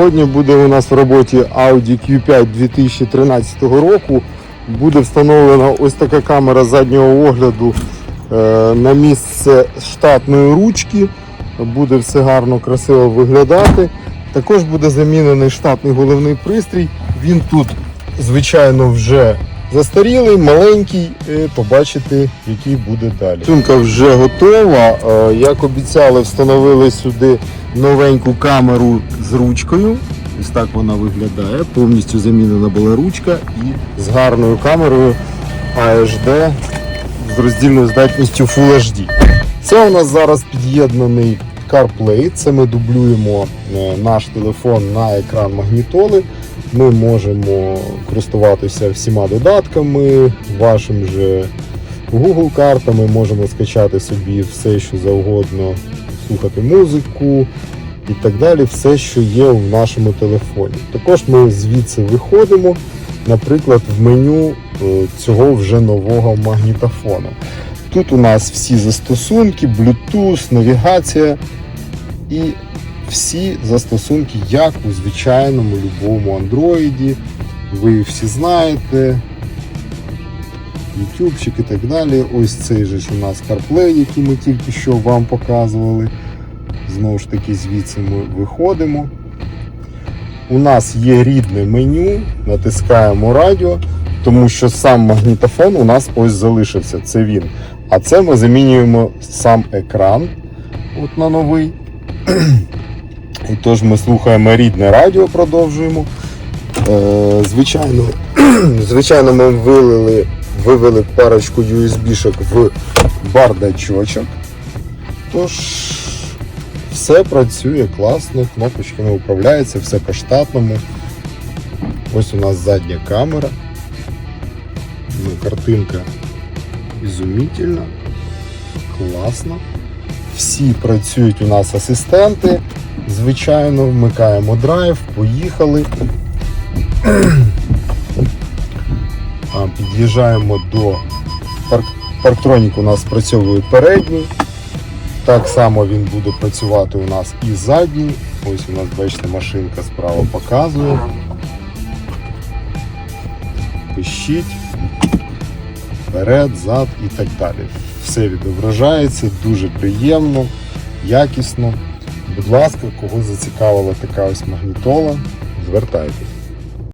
Сьогодні буде у нас в роботі Audi Q5 2013 року. Буде встановлена ось така камера заднього огляду е, на місце штатної ручки. Буде все гарно, красиво виглядати. Також буде замінений штатний головний пристрій. Він тут, звичайно, вже застарілий, маленький. Е, Побачите, який буде далі. Сумка вже готова. Е, Як обіцяли, встановили сюди новеньку камеру з ручкою. Ось так вона виглядає. Повністю замінена була ручка і з гарною камерою AHD з роздільною здатністю Full HD. Це у нас зараз під'єднаний CarPlay. Це ми дублюємо е, наш телефон на екран магнітоли. Ми можемо користуватися всіма додатками, вашим же Google картами, можемо скачати собі все, що завгодно, слухати музику і так далі, все, що є в нашому телефоні. Також ми звідси виходимо, наприклад, в меню е, цього вже нового магнітофона. Тут у нас всі застосунки, Bluetooth, навігація і всі застосунки, як у звичайному любому андроїді. Ви всі знаєте. Ютубчик і так далі. Ось цей же ж у нас CarPlay, який ми тільки що вам показували. Знову ж таки, звідси ми виходимо. У нас є рідне меню, натискаємо радіо, тому що сам магнітофон у нас ось залишився. Це він. А це ми замінюємо сам екран от на новий. І тож ми слухаємо рідне радіо, продовжуємо. Е, звичайно, звичайно, ми вилили, вивели парочку USB-шок в бардачочок. Тож все працює класно, кнопочками управляється, все по штатному. Ось у нас задня камера. Ну, картинка ізумітельна, класно. Всі працюють у нас асистенти. Звичайно, вмикаємо драйв, поїхали. Під'їжджаємо до парк... парктронік у нас спрацьовує передній. Так само він буде працювати у нас і задній. Ось у нас, бачите, машинка справа показує. Пишіть. Вперед, зад і так далі. Все відображається, дуже приємно, якісно. Будь ласка, кого зацікавила така ось магнітола, звертайтесь.